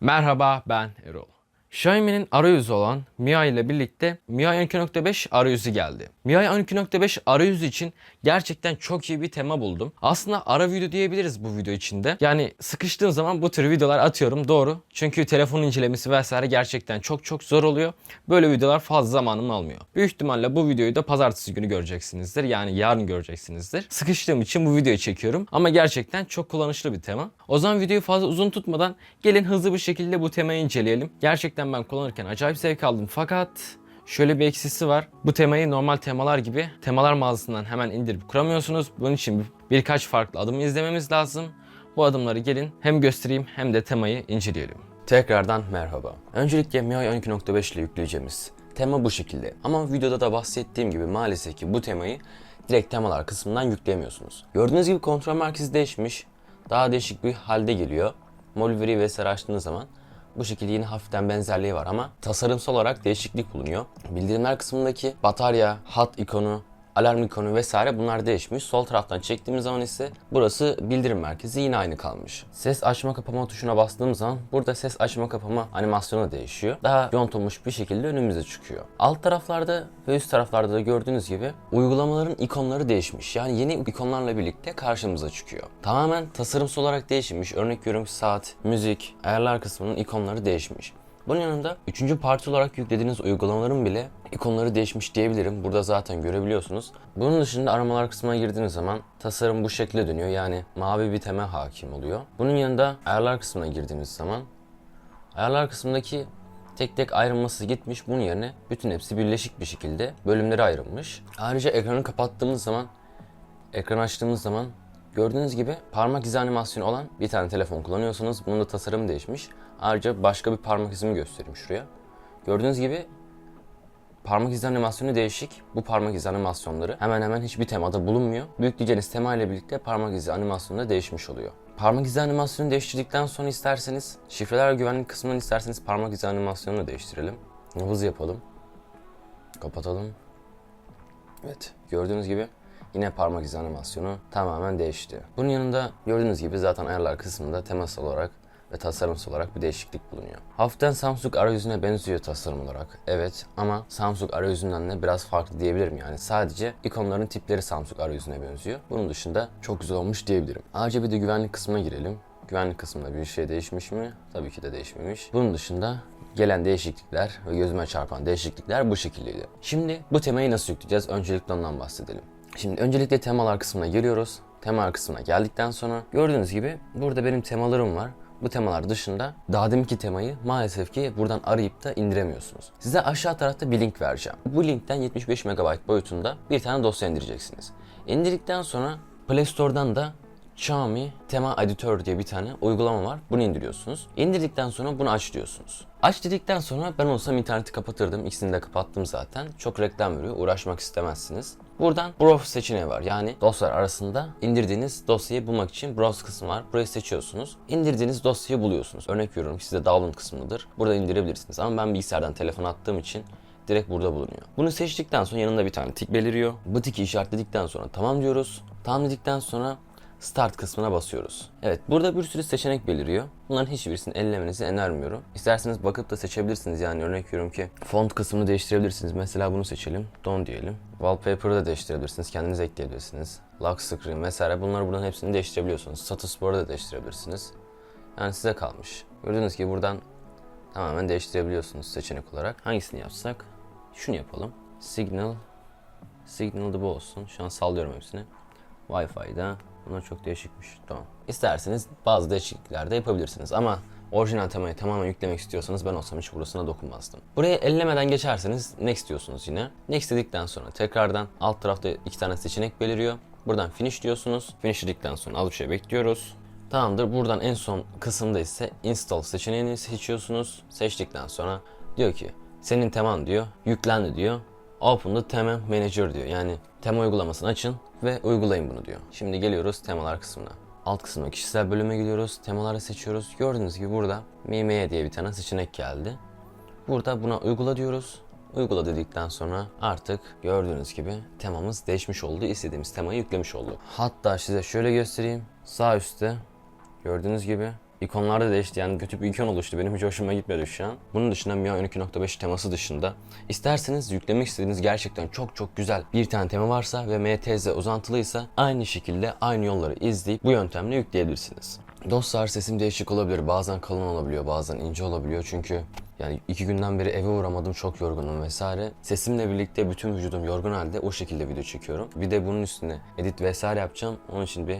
Merhaba ben Erol. Xiaomi'nin arayüzü olan MIUI ile birlikte MIUI 12.5 arayüzü geldi. MIUI 12.5 arayüzü için gerçekten çok iyi bir tema buldum. Aslında ara video diyebiliriz bu video içinde. Yani sıkıştığım zaman bu tür videolar atıyorum doğru. Çünkü telefon incelemesi vesaire gerçekten çok çok zor oluyor. Böyle videolar fazla zamanımı almıyor. Büyük ihtimalle bu videoyu da pazartesi günü göreceksinizdir. Yani yarın göreceksinizdir. Sıkıştığım için bu videoyu çekiyorum. Ama gerçekten çok kullanışlı bir tema. O zaman videoyu fazla uzun tutmadan gelin hızlı bir şekilde bu temayı inceleyelim. Gerçekten ben kullanırken acayip zevk aldım fakat Şöyle bir eksisi var. Bu temayı normal temalar gibi temalar mağazasından hemen indirip kuramıyorsunuz. Bunun için bir- birkaç farklı adım izlememiz lazım. Bu adımları gelin hem göstereyim hem de temayı inceleyelim. Tekrardan merhaba. Öncelikle MIUI 12.5 ile yükleyeceğimiz tema bu şekilde. Ama videoda da bahsettiğim gibi maalesef ki bu temayı direkt temalar kısmından yükleyemiyorsunuz. Gördüğünüz gibi kontrol merkezi değişmiş. Daha değişik bir halde geliyor. Molveri vesaire açtığınız zaman bu şekilde yine hafiften benzerliği var ama tasarımsal olarak değişiklik bulunuyor. Bildirimler kısmındaki batarya, hat ikonu, alarm ikonu vesaire bunlar değişmiş. Sol taraftan çektiğimiz zaman ise burası bildirim merkezi yine aynı kalmış. Ses açma kapama tuşuna bastığım zaman burada ses açma kapama animasyonu değişiyor. Daha yontulmuş bir şekilde önümüze çıkıyor. Alt taraflarda ve üst taraflarda da gördüğünüz gibi uygulamaların ikonları değişmiş. Yani yeni ikonlarla birlikte karşımıza çıkıyor. Tamamen tasarımsal olarak değişmiş. Örnek veriyorum saat, müzik, ayarlar kısmının ikonları değişmiş. Bunun yanında üçüncü parti olarak yüklediğiniz uygulamaların bile ikonları değişmiş diyebilirim. Burada zaten görebiliyorsunuz. Bunun dışında aramalar kısmına girdiğiniz zaman tasarım bu şekilde dönüyor. Yani mavi bir temel hakim oluyor. Bunun yanında ayarlar kısmına girdiğiniz zaman ayarlar kısmındaki tek tek ayrılması gitmiş. Bunun yerine bütün hepsi birleşik bir şekilde bölümlere ayrılmış. Ayrıca ekranı kapattığımız zaman ekran açtığımız zaman gördüğünüz gibi parmak izi animasyonu olan bir tane telefon kullanıyorsanız bunun da tasarımı değişmiş. Ayrıca başka bir parmak izimi göstereyim şuraya. Gördüğünüz gibi parmak izi animasyonu değişik. Bu parmak izi animasyonları hemen hemen hiçbir temada bulunmuyor. Yükleyeceğiniz tema ile birlikte parmak izi animasyonu da değişmiş oluyor. Parmak izi animasyonu değiştirdikten sonra isterseniz şifreler ve güvenlik kısmını isterseniz parmak izi animasyonunu değiştirelim. Hız yapalım. Kapatalım. Evet gördüğünüz gibi yine parmak izi animasyonu tamamen değişti. Bunun yanında gördüğünüz gibi zaten ayarlar kısmında temasal olarak ve tasarımsal olarak bir değişiklik bulunuyor. Hafiften Samsung arayüzüne benziyor tasarım olarak. Evet ama Samsung arayüzünden de biraz farklı diyebilirim yani. Sadece ikonların tipleri Samsung arayüzüne benziyor. Bunun dışında çok güzel olmuş diyebilirim. Ayrıca bir de güvenlik kısmına girelim. Güvenlik kısmında bir şey değişmiş mi? Tabii ki de değişmemiş. Bunun dışında gelen değişiklikler ve gözüme çarpan değişiklikler bu şekildeydi. Şimdi bu temayı nasıl yükleyeceğiz? Öncelikle ondan bahsedelim. Şimdi öncelikle temalar kısmına geliyoruz. Temalar kısmına geldikten sonra gördüğünüz gibi burada benim temalarım var. Bu temalar dışında daha deminki temayı maalesef ki buradan arayıp da indiremiyorsunuz. Size aşağı tarafta bir link vereceğim. Bu linkten 75 MB boyutunda bir tane dosya indireceksiniz. İndirdikten sonra Play Store'dan da Xiaomi Tema Editor diye bir tane uygulama var. Bunu indiriyorsunuz. İndirdikten sonra bunu aç diyorsunuz. Aç dedikten sonra ben olsam interneti kapatırdım. İkisini de kapattım zaten. Çok reklam veriyor. Uğraşmak istemezsiniz. Buradan Browse seçeneği var. Yani dosyalar arasında indirdiğiniz dosyayı bulmak için Browse kısmı var. Burayı seçiyorsunuz. İndirdiğiniz dosyayı buluyorsunuz. Örnek veriyorum size download kısmıdır. Burada indirebilirsiniz. Ama ben bilgisayardan telefon attığım için direkt burada bulunuyor. Bunu seçtikten sonra yanında bir tane tik beliriyor. Bu tiki işaretledikten sonra tamam diyoruz. Tamam dedikten sonra Start kısmına basıyoruz. Evet burada bir sürü seçenek beliriyor. Bunların hiçbirisini ellemenizi önermiyorum. İsterseniz bakıp da seçebilirsiniz yani örnek veriyorum ki font kısmını değiştirebilirsiniz. Mesela bunu seçelim. Don diyelim. Wallpaper'ı da değiştirebilirsiniz. Kendiniz ekleyebilirsiniz. Lock screen vesaire bunları buradan hepsini değiştirebiliyorsunuz. Status bar'ı da değiştirebilirsiniz. Yani size kalmış. Gördüğünüz gibi buradan tamamen değiştirebiliyorsunuz seçenek olarak. Hangisini yapsak? Şunu yapalım. Signal Signal bu olsun. Şu an sallıyorum hepsini. Wi-Fi'da. Bunlar çok değişikmiş. Tamam. İsterseniz bazı değişiklikler de yapabilirsiniz ama orijinal temayı tamamen yüklemek istiyorsanız ben olsam hiç burasına dokunmazdım. Buraya ellemeden geçerseniz next diyorsunuz yine. Next dedikten sonra tekrardan alt tarafta iki tane seçenek beliriyor. Buradan finish diyorsunuz. Finish dedikten sonra alıp şey bekliyoruz. Tamamdır. Buradan en son kısımda ise install seçeneğini seçiyorsunuz. Seçtikten sonra diyor ki senin teman diyor yüklendi diyor. Open the Theme Manager diyor. Yani tema uygulamasını açın ve uygulayın bunu diyor. Şimdi geliyoruz temalar kısmına. Alt kısmına kişisel bölüme gidiyoruz. Temaları seçiyoruz. Gördüğünüz gibi burada MME diye bir tane seçenek geldi. Burada buna uygula diyoruz. Uygula dedikten sonra artık gördüğünüz gibi temamız değişmiş oldu. İstediğimiz temayı yüklemiş olduk. Hatta size şöyle göstereyim. Sağ üstte gördüğünüz gibi ikonlar da değişti yani kötü bir ikon oluştu. Benim hiç hoşuma gitmedi şu an. Bunun dışında MIUI 12.5 teması dışında isterseniz yüklemek istediğiniz gerçekten çok çok güzel bir tane tema varsa ve MTZ uzantılıysa aynı şekilde aynı yolları izleyip bu yöntemle yükleyebilirsiniz. Dostlar sesim değişik olabilir. Bazen kalın olabiliyor, bazen ince olabiliyor. Çünkü yani iki günden beri eve uğramadım, çok yorgunum vesaire. Sesimle birlikte bütün vücudum yorgun halde o şekilde video çekiyorum. Bir de bunun üstüne edit vesaire yapacağım. Onun için bir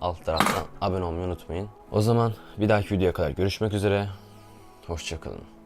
alt taraftan abone olmayı unutmayın. O zaman bir dahaki videoya kadar görüşmek üzere. Hoşçakalın.